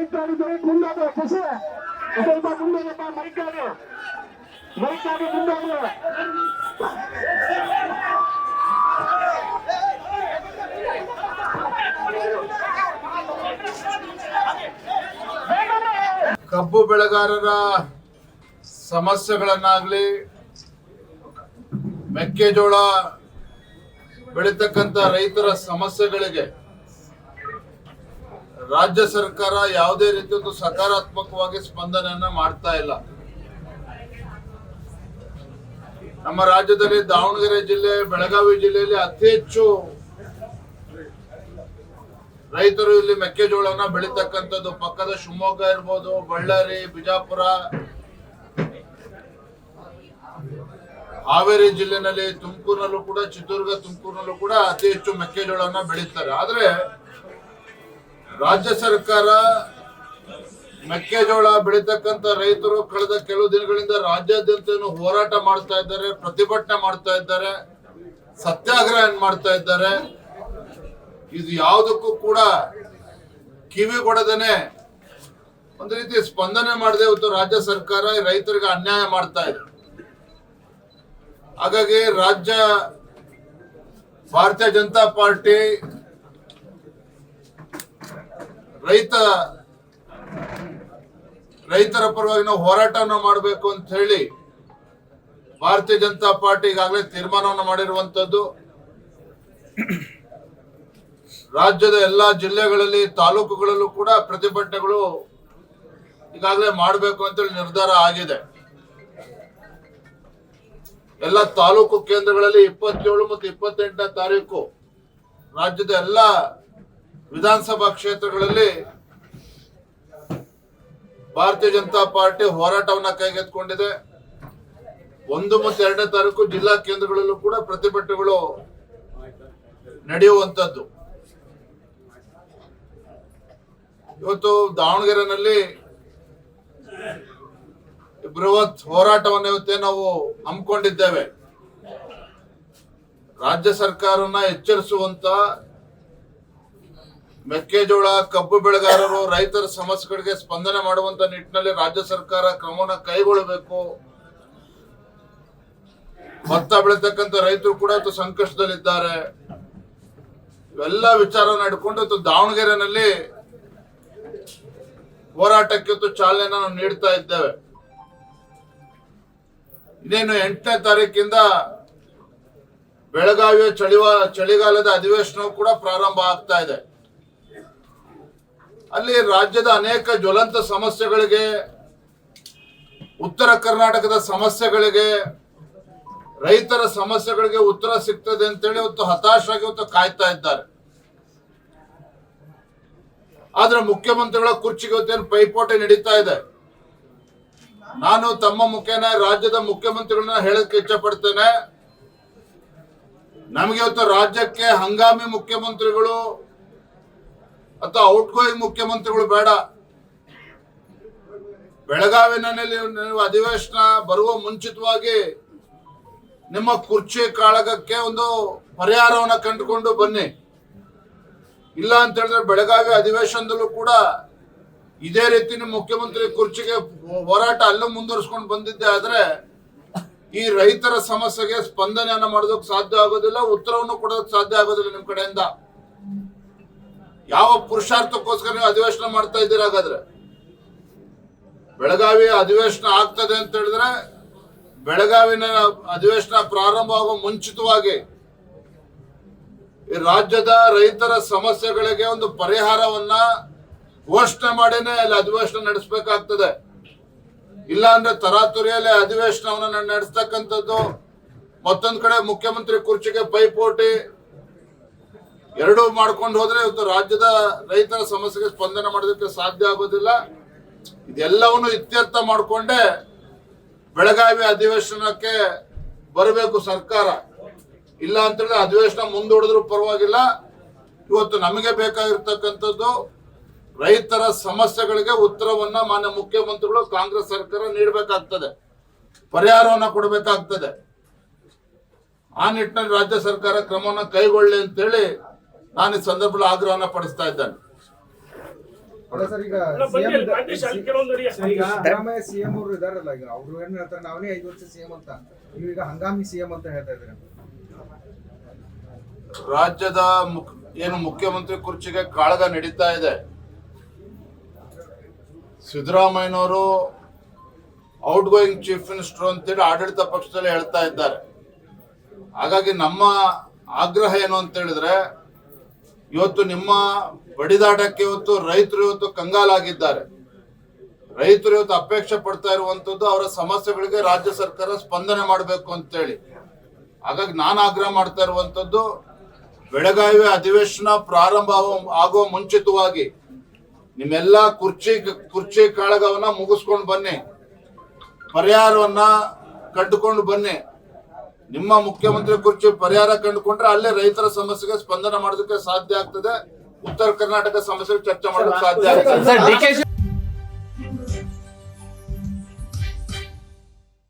ರೈತರಿಗೆ ಮುಂದೋಗುವ ಖುಷಿ ಸ್ವಲ್ಪ ಮುಂದೋಗಪ್ಪ ಮೈಕಾಡು ಮೈಕಾಡು ಮುಂದಾದ್ರು ಕಬ್ಬು ಬೆಳೆಗಾರರ ಸಮಸ್ಯೆಗಳನ್ನಾಗ್ಲಿ ಮೆಕ್ಕೆಜೋಳ ಬೆಳೀತಕ್ಕಂಥ ರೈತರ ಸಮಸ್ಯೆಗಳಿಗೆ ರಾಜ್ಯ ಸರ್ಕಾರ ಯಾವುದೇ ರೀತಿಯೊಂದು ಸಕಾರಾತ್ಮಕವಾಗಿ ಸ್ಪಂದನೆಯನ್ನ ಮಾಡ್ತಾ ಇಲ್ಲ. ನಮ್ಮ ರಾಜ್ಯದಲ್ಲಿ ದಾವಣಗೆರೆ ಜಿಲ್ಲೆ, ಬೆಳಗಾವಿ ಜಿಲ್ಲೆಯಲ್ಲಿ ಅತಿ ಹೆಚ್ಚು ರೈತರು ಇಲ್ಲಿ ಮೆಕ್ಕೆಜೋಳನ ಬೆಳೀತಕ್ಕಂಥದ್ದು. ಪಕ್ಕದ ಶಿವಮೊಗ್ಗ ಇರ್ಬೋದು, ಬಳ್ಳಾರಿ, ಬಿಜಾಪುರ, ಹಾವೇರಿ ಜಿಲ್ಲೆನಲ್ಲಿ ತುಮಕೂರಿನಲ್ಲೂ ಕೂಡ, ಚಿತ್ರದುರ್ಗ ತುಮಕೂರಿನಲ್ಲೂ ಕೂಡ ಅತಿ ಹೆಚ್ಚು ಮೆಕ್ಕೆಜೋಳನ ಬೆಳೀತಾರೆ. ಆದ್ರೆ ರಾಜ್ಯ ಸರ್ಕಾರ ಮೆಕ್ಕೆಜೋಳ ಬೆಳೀತಕ್ಕಂತ ರೈತರು ಕಳೆದ ಕೆಲವು ದಿನಗಳಿಂದ ರಾಜ್ಯಾದ್ಯಂತ ಹೋರಾಟ ಮಾಡ್ತಾ ಇದ್ದಾರೆ, ಪ್ರತಿಭಟನೆ ಮಾಡ್ತಾ ಇದ್ದಾರೆ, ಸತ್ಯಾಗ್ರಹ ಮಾಡ್ತಾ ಇದ್ದಾರೆ, ಇದು ಯಾವುದಕ್ಕೂ ಕೂಡ ಕಿವಿ ಕೊಡದೇನೆ ಒಂದು ರೀತಿ ಸ್ಪಂದನೆ ಮಾಡದೆ ಇವತ್ತು ರಾಜ್ಯ ಸರ್ಕಾರ ರೈತರಿಗೆ ಅನ್ಯಾಯ ಮಾಡ್ತಾ ಇದೆ. ಹಾಗಾಗಿ ರಾಜ್ಯ, ಭಾರತೀಯ ಜನತಾ ಪಾರ್ಟಿ ರೈತ, ರೈತರ ಪರವಾಗಿ ನಾವು ಹೋರಾಟವನ್ನು ಮಾಡಬೇಕು ಅಂತ ಹೇಳಿ ಭಾರತೀಯ ಜನತಾ ಪಾರ್ಟಿ ಈಗಾಗಲೇ ತೀರ್ಮಾನವನ್ನು ಮಾಡಿರುವಂತದ್ದು ರಾಜ್ಯದ ಎಲ್ಲಾ ಜಿಲ್ಲೆಗಳಲ್ಲಿ, ತಾಲೂಕುಗಳಲ್ಲೂ ಕೂಡ ಪ್ರತಿಭಟನೆಗಳು ಈಗಾಗಲೇ ಮಾಡಬೇಕು ಅಂತೇಳಿ ನಿರ್ಧಾರ ಆಗಿದೆ. ಎಲ್ಲ ತಾಲೂಕು ಕೇಂದ್ರಗಳಲ್ಲಿ ಇಪ್ಪತ್ತೇಳು ಮತ್ತು ಇಪ್ಪತ್ತೆಂಟನೇ ತಾರೀಕು ರಾಜ್ಯದ ಎಲ್ಲ ವಿಧಾನಸಭಾ ಕ್ಷೇತ್ರಗಳಲ್ಲಿ ಭಾರತೀಯ ಜನತಾ ಪಾರ್ಟಿ ಹೋರಾಟವನ್ನ ಕೈಗೆತ್ತಿಕೊಂಡಿದೆ. ಒಂದು ಮತ್ತು ಎರಡನೇ ತಾರೀಕು ಜಿಲ್ಲಾ ಕೇಂದ್ರಗಳಲ್ಲೂ ಕೂಡ ಪ್ರತಿಭಟನೆಗಳು ನಡೆಯುವಂತದ್ದು ಇವತ್ತು ದಾವಣಗೆರೆನಲ್ಲಿ ಬೃಹತ್ ಹೋರಾಟವನ್ನು ಇವತ್ತೇ ನಾವು ಹಮ್ಮಿಕೊಂಡಿದ್ದೇವೆ. ರಾಜ್ಯ ಸರ್ಕಾರನ ಎಚ್ಚರಿಸುವಂತ ಮೆಕ್ಕೆಜೋಳ, ಕಬ್ಬು ಬೆಳೆಗಾರರು, ರೈತರ ಸಮಸ್ಯೆಗಳಿಗೆ ಸ್ಪಂದನೆ ಮಾಡುವಂತ ನಿಟ್ಟಿನಲ್ಲಿ ರಾಜ್ಯ ಸರ್ಕಾರ ಕ್ರಮವನ್ನು ಕೈಗೊಳ್ಳಬೇಕು. ಭತ್ತ ಬೆಳೀತಕ್ಕಂಥ ರೈತರು ಕೂಡ ಸಂಕಷ್ಟದಲ್ಲಿದ್ದಾರೆ. ಇವೆಲ್ಲ ವಿಚಾರ ನಡ್ಕೊಂಡು ಇವತ್ತು ದಾವಣಗೆರೆನಲ್ಲಿ ಹೋರಾಟಕ್ಕೆ ಚಾಲನೆ ನಾವು ನೀಡ್ತಾ ಇದ್ದೇವೆ. ಇನ್ನೇನು ಎಂಟನೇ ತಾರೀಕಿಂದ ಬೆಳಗಾವಿಯ ಚಳಿವ, ಚಳಿಗಾಲದ ಅಧಿವೇಶನವು ಕೂಡ ಪ್ರಾರಂಭ ಆಗ್ತಾ ಇದೆ. ಅಲ್ಲಿ ರಾಜ್ಯದ ಅನೇಕ ಜ್ವಲಂತ ಸಮಸ್ಯೆಗಳಿಗೆ, ಉತ್ತರ ಕರ್ನಾಟಕದ ಸಮಸ್ಯೆಗಳಿಗೆ, ರೈತರ ಸಮಸ್ಯೆಗಳಿಗೆ ಉತ್ತರ ಸಿಗ್ತದೆ ಅಂತೇಳಿ ಇವತ್ತು ಹತಾಶಾಗಿ ಇವತ್ತು ಕಾಯ್ತಾ ಇದ್ದಾರೆ. ಆದ್ರೆ ಮುಖ್ಯಮಂತ್ರಿಗಳ ಕುರ್ಚಿಗೆ ಇವತ್ತೇನು ಪೈಪೋಟಿ ನಡೀತಾ ಇದೆ? ನಾನು ತಮ್ಮ ಮುಖೇನ ರಾಜ್ಯದ ಮುಖ್ಯಮಂತ್ರಿಗಳನ್ನ ಹೇಳಕ್ಕೆ ಇಚ್ಛಪಡ್ತೇನೆ. ನಮಗೆ ಇವತ್ತು ರಾಜ್ಯಕ್ಕೆ ಹಂಗಾಮಿ ಮುಖ್ಯಮಂತ್ರಿಗಳು ಅಥವಾ ಔಟ್ ಗೋಯಿಂಗ್ ಮುಖ್ಯಮಂತ್ರಿಗಳು ಬೇಡ. ಬೆಳಗಾವಿನಲ್ಲಿ ನೀವು ಅಧಿವೇಶನ ಬರುವ ಮುಂಚಿತವಾಗಿ ನಿಮ್ಮ ಕುರ್ಚಿ ಕಾಳಗಕ್ಕೆ ಒಂದು ಪರಿಹಾರವನ್ನ ಕಂಡುಕೊಂಡು ಬನ್ನಿ. ಇಲ್ಲ ಅಂತ ಹೇಳಿದ್ರೆ ಬೆಳಗಾವಿ ಅಧಿವೇಶನದಲ್ಲೂ ಕೂಡ ಇದೇ ರೀತಿ ನಿಮ್ಮ ಮುಖ್ಯಮಂತ್ರಿ ಕುರ್ಚಿಗೆ ಹೋರಾಟ ಅಲ್ಲೂ ಮುಂದುವರಿಸ್ಕೊಂಡು ಬಂದಿದ್ದೆ ಆದ್ರೆ ಈ ರೈತರ ಸಮಸ್ಯೆಗೆ ಸ್ಪಂದನೆಯನ್ನ ಮಾಡೋದಕ್ಕೆ ಸಾಧ್ಯ ಆಗೋದಿಲ್ಲ, ಉತ್ತರವನ್ನು ಕೊಡೋದಕ್ಕೆ ಸಾಧ್ಯ ಆಗೋದಿಲ್ಲ ನಿಮ್ಮ ಕಡೆಯಿಂದ. ಯಾವ ಪುರುಷಾರ್ಥಕ್ಕೋಸ್ಕರ ನೀವು ಅಧಿವೇಶನ ಮಾಡ್ತಾ ಇದ್ದೀರ ಹಾಗಾದ್ರೆ? ಬೆಳಗಾವಿ ಅಧಿವೇಶನ ಆಗ್ತದೆ ಅಂತ ಹೇಳಿದ್ರೆ ಬೆಳಗಾವಿನ ಅಧಿವೇಶನ ಪ್ರಾರಂಭವಾಗುವ ಮುಂಚಿತವಾಗಿ ಈ ರಾಜ್ಯದ ರೈತರ ಸಮಸ್ಯೆಗಳಿಗೆ ಒಂದು ಪರಿಹಾರವನ್ನ ಘೋಷಣೆ ಮಾಡಿನೇ ಅಲ್ಲಿ ಅಧಿವೇಶನ ನಡೆಸಬೇಕಾಗ್ತದೆ. ಇಲ್ಲ ಅಂದ್ರೆ ತರಾತುರಿಯಲ್ಲಿ ಅಧಿವೇಶನವನ್ನ ನಡೆಸ್ತಕ್ಕಂಥದ್ದು ಮತ್ತೊಂದು ಕಡೆ ಮುಖ್ಯಮಂತ್ರಿ ಕುರ್ಚಿಗೆ ಪೈಪೋಟಿ ಎರಡೂ ಮಾಡ್ಕೊಂಡು ಹೋದ್ರೆ ಇವತ್ತು ರಾಜ್ಯದ ರೈತರ ಸಮಸ್ಯೆಗೆ ಸ್ಪಂದನೆ ಮಾಡೋದಕ್ಕೆ ಸಾಧ್ಯ ಆಗೋದಿಲ್ಲ. ಇದೆಲ್ಲವನ್ನು ಇತ್ಯರ್ಥ ಮಾಡಿಕೊಂಡೇ ಬೆಳಗಾವಿ ಅಧಿವೇಶನಕ್ಕೆ ಬರಬೇಕು ಸರ್ಕಾರ. ಇಲ್ಲ ಅಂತ ಹೇಳಿದ್ರೆ ಅಧಿವೇಶನ ಮುಂದೂಡಿದ್ರು ಪರವಾಗಿಲ್ಲ. ಇವತ್ತು ನಮಗೆ ಬೇಕಾಗಿರ್ತಕ್ಕಂಥದ್ದು ರೈತರ ಸಮಸ್ಯೆಗಳಿಗೆ ಉತ್ತರವನ್ನ ಮಾನ್ಯ ಮುಖ್ಯಮಂತ್ರಿಗಳು ಕಾಂಗ್ರೆಸ್ ಸರ್ಕಾರ ನೀಡಬೇಕಾಗ್ತದೆ. ಪರಿಹಾರವನ್ನ ಕೊಡಬೇಕಾಗ್ತದೆ. ಆ ನಿಟ್ಟಿನಲ್ಲಿ ರಾಜ್ಯ ಸರ್ಕಾರ ಕ್ರಮವನ್ನು ಕೈಗೊಳ್ಳಿ ಅಂತೇಳಿ ನಾನು ಈ ಸಂದರ್ಭದಲ್ಲಿ ಆಗ್ರಹನ ಪಡಿಸ್ತಾ ಇದ್ದೇನೆ. ಸಿದ್ದರಾಮಯ್ಯ ಸಿಎಂ ಅವರು ಇದಾರಲ್ಲ ಈಗ ಅವ್ರು ಏನ್ ಹೇಳ್ತಾರೆ ನಾವೇ ಐದು ವರ್ಷ ಸಿಎಂ ಅಂತ. ಈಗ ಹಂಗಾಮಿ ಸಿಎಂ ಅಂತ ಹೇಳ್ತಾ ಇದ್ದಾರೆ? ರಾಜ್ಯದ ಏನು ಮುಖ್ಯಮಂತ್ರಿ ಕುರ್ಚಿಗೆ ಕಾಳಗ ನಡೀತಾ ಇದೆ. ಸಿದ್ದರಾಮಯ್ಯನವರು ಔಟ್ ಗೋಯಿಂಗ್ ಚೀಫ್ ಮಿನಿಸ್ಟರ್ ಅಂತೇಳಿ ಆಡಳಿತ ಪಕ್ಷದಲ್ಲಿ ಹೇಳ್ತಾ ಇದ್ದಾರೆ. ಹಾಗಾಗಿ ನಮ್ಮ ಆಗ್ರಹ ಏನು ಅಂತ ಹೇಳಿದ್ರೆ ಇವತ್ತು ನಿಮ್ಮ ಬಡಿದಾಟಕ್ಕೆ ಇವತ್ತು ರೈತರು ಇವತ್ತು ಕಂಗಾಲಾಗಿದ್ದಾರೆ. ರೈತರು ಇವತ್ತು ಅಪೇಕ್ಷೆ ಪಡ್ತಾ ಇರುವಂತದ್ದು ಅವರ ಸಮಸ್ಯೆಗಳಿಗೆ ರಾಜ್ಯ ಸರ್ಕಾರ ಸ್ಪಂದನೆ ಮಾಡಬೇಕು ಅಂತೇಳಿ. ಹಾಗಾಗಿ ನಾನು ಆಗ್ರಹ ಮಾಡ್ತಾ ಇರುವಂತದ್ದು ಬೆಳಗಾವಿ ಅಧಿವೇಶನ ಪ್ರಾರಂಭ ಆಗುವ ಮುಂಚಿತವಾಗಿ ನಿಮ್ಮೆಲ್ಲ ಕುರ್ಚಿ ಕುರ್ಚಿ ಕಾಳಗವನ್ನ ಮುಗಿಸ್ಕೊಂಡು ಬನ್ನಿ. ಪರಿಹಾರವನ್ನ ಕಟ್ಟಿಕೊಂಡು ಬನ್ನಿ. ನಿಮ್ಮ ಮುಖ್ಯಮಂತ್ರಿ ಕುರ್ಚಿ ಪರಿಹಾರ ಕಂಡುಕೊಂಡ್ರೆ ಅಲ್ಲೇ ರೈತರ ಸಮಸ್ಯೆಗೆ ಸ್ಪಂದನ ಮಾಡೋದಕ್ಕೆ ಸಾಧ್ಯ ಆಗ್ತದೆ. ಉತ್ತರ ಕರ್ನಾಟಕ ಸಮಸ್ಯೆಗೆ ಚರ್ಚೆ ಮಾಡೋದಕ್ಕೆ ಸಾಧ್ಯ ಆಗ್ತದೆ.